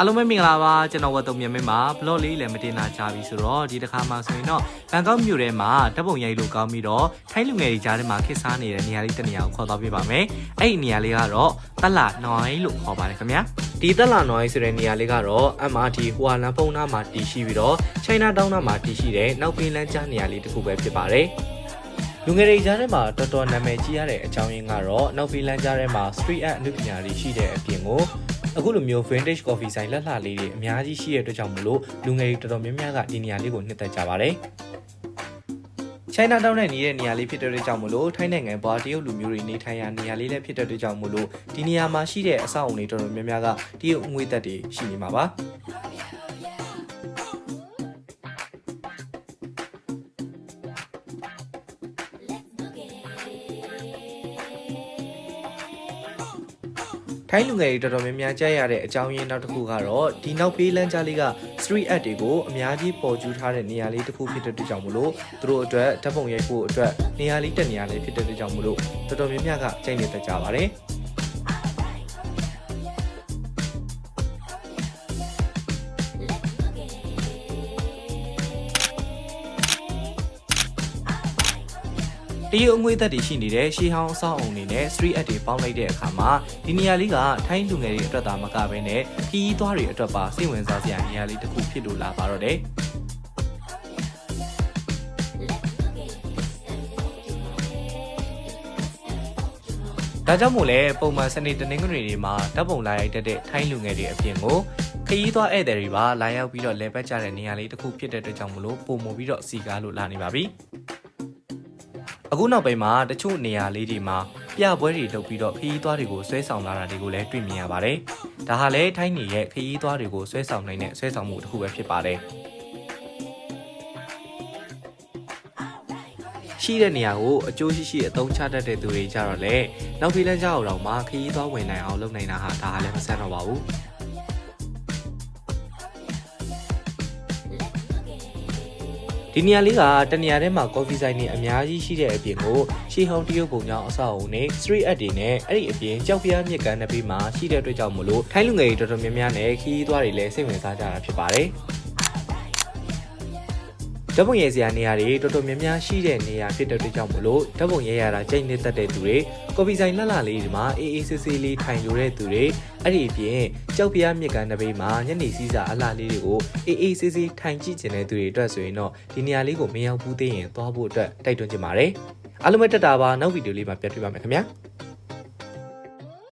အားလုံးပဲမင်္ဂလာပါကျွန်တော်ဝတ်တုံမြန်မာမှာ blog လေးလည်းမတင်လာကြပြီဆိုတော့ဒီတစ်ခါမှဆိုရင်တော့ဘန်ကောက်မြို့ထဲမှာတပ်ပုံရိုက်လို့ကောင်းပြီးတော့ထိုင်းလူငယ်တွေကြားထဲမှာခစ်စားနေတဲ့နေရာလေးတစ်နေရာကိုခေါ်သွားပြပါမယ်အဲ့ဒီနေရာလေးကတော့တက်လာနွိုင်းလို့ခေါ်ပါတယ်ခင်ဗျာဒီတက်လာနွိုင်းဆိုတဲ့နေရာလေးကတော့ MRT ဟိုဟာလန်ဖုန်းနားမှာတည်ရှိပြီးတော့ China Town နားမှာတည်ရှိတဲ့နောက်ပင်လန်းကြားနေရာလေးတစ်ခုပဲဖြစ်ပါတယ်လူငယ်တွေကြားထဲမှာတော်တော်နာမည်ကြီးရတဲ့အကြောင်းရင်းကတော့နောက်ဖီလန်ကြားထဲမှာ street art အမှုပညာတွေရှိတဲ့အပြင်ကို အခုလိုမျိုး vintage coffee ဆိုင်လက်လှလေးတွေအများကြီးရှိတဲ့အတွက်ကြောင့်မလို့လူငယ်တွေတော်တော်များများကဒီနေရာလေးကိုနှစ်သက်ကြပါတယ်။ China Town နဲ့နေတဲ့နေရာလေးဖြစ်တဲ့အတွက်ကြောင့်မလို့ထိုင်းနိုင်ငံဘာတရုတ်လူမျိုးတွေနေထိုင်ရာနေရာလေးလည်းဖြစ်တဲ့အတွက်ကြောင့်မလို့ဒီနေရာမှာရှိတဲ့အဆောက်အုံတွေတော်တော်များများကတရုတ်ငွေသက်တွေရှိနေမှာပါ။ ထိုင်းလူငယ်တွေတော်တော်များများကြားရတဲ့အကြောင်းရင်းနောက်တစ်ခုကတော့ဒီနောက်ပေးလမ်းကြားလေးက street art တွေကိုအများကြီးပေါ်ကျူးထားတဲ့နေရာလေးတစ်ခုဖြစ်တဲ့အတွက်ကြောင့်မလို့သူတို့အတွက်ဓာတ်ပုံရိုက်ဖို့အတွက်နေရာလေးတက်နေရာလေးဖြစ်တဲ့အတွက်ကြောင့်မလို့တော်တော်များများကကြိုက်နေတတ်ကြပါတယ် တရုတ်အငွေသက်တွေရှိနေတဲ့ရှေးဟောင်းအဆောက်အုံတွေနဲ့ street art တွေပေါင်းလိုက်တဲ့အခါမှာဒီနေရာလေးကထိုင်းလူငယ်တွေအတွက်သာမကဘဲနဲ့ခီးသွားတွေအတွက်ပါစိတ်ဝင်စားစရာနေရာလေးတစ်ခုဖြစ်လို့လာပါတော့တယ်ဒါကြောင့်မို့လဲပုံမှန်စနေတနင်္ဂနွေတွေမှာဓာတ်ပုံလာရိုက်တတ်တဲ့ထိုင်းလူငယ်တွေအပြင်ကိုခရီးသွားဧည့်သည်တွေပါလာရောက်ပြီးတော့လဲပတ်ကြတဲ့နေရာလေးတစ်ခုဖြစ်တဲ့အတွက်ကြောင့်မလို့ပုံမပြီးတော့စီကားလို့လာနေပါပြီ။ အခုနောက်ပိုင်းမှာတချို့နေရာလေးတွေမှာပြပွဲတွေလုပ်ပြီးတော့ခရီးသွားတွေကိုဆွဲဆောင်လာတာတွေကိုလည်းတွေ့မြင်ရပါတယ်။ဒါဟာလည်းထိုင်းနေရဲ့ခရီးသွားတွေကိုဆွဲဆောင်နိုင်တဲ့ဆွဲဆောင်မှုတစ်ခုပဲဖြစ်ပါတယ်။ရှိတဲ့နေရာကိုအကျိုးရှိရှိအသုံးချတတ်တဲ့သူတွေကြတော့လေနောက်ပြီးလမ်းကြောက်တော့မှခရီးသွားဝင်နိုင်အောင်လုပ်နိုင်တာဟာဒါဟာလည်းမဆန်တော့ပါဘူး။ ဒီနေရာလေးကတနေရာထဲမှာကော်ဖီဆိုင်တွေအများကြီးရှိတဲ့အပြင်ကိုရှီဟောင်းတရုတ်ပုံကြောင့်အဆောက်အအုံနဲ့ street art တွေနဲ့အဲ့ဒီအပြင်ကြောက်ပြားမြစ်ကမ်းတစ်ပေးမှာရှိတဲ့အတွက်ကြောင့်မလို့ထိုင်းလူငယ်တွေတော်တော်များများနဲ့ခီးသွားတွေလည်းစိတ်ဝင်စားကြတာဖြစ်ပါတယ်။ ဓာတ်ပုံရဲစရာနေရာတွေတော်တော်များများရှိတဲ့နေရာဖြစ်တဲ့အတွက်ကြောင့်မလို့ဓာတ်ပုံရဲရတာကြိတ်နေတတ်တဲ့သူတွေကော်ဖီဆိုင်လှလှလေးတွေမှာအေးအေးဆေးဆေးလေးထိုင်လို့တဲ့သူတွေအဲ့ဒီအပြင်ကြောက်ပြားမြစ်ကမ်းတစ်ပေးမှာညနေစီးစာအလှလေးတွေကိုအေးအေးဆေးဆေးထိုင်ကြည့်ကျင်တဲ့သူတွေအတွက်ဆိုရင်တော့ဒီနေရာလေးကိုမရောက်ဘူးသေးရင်သွားဖို့အတွက်တိုက်တွန်းချင်ပါတယ်။အားလုံးပဲတက်တာပါနောက်ဗီဒီယိုလေးမှာပြန်တွေ့ပါမယ်ခင်ဗျာ။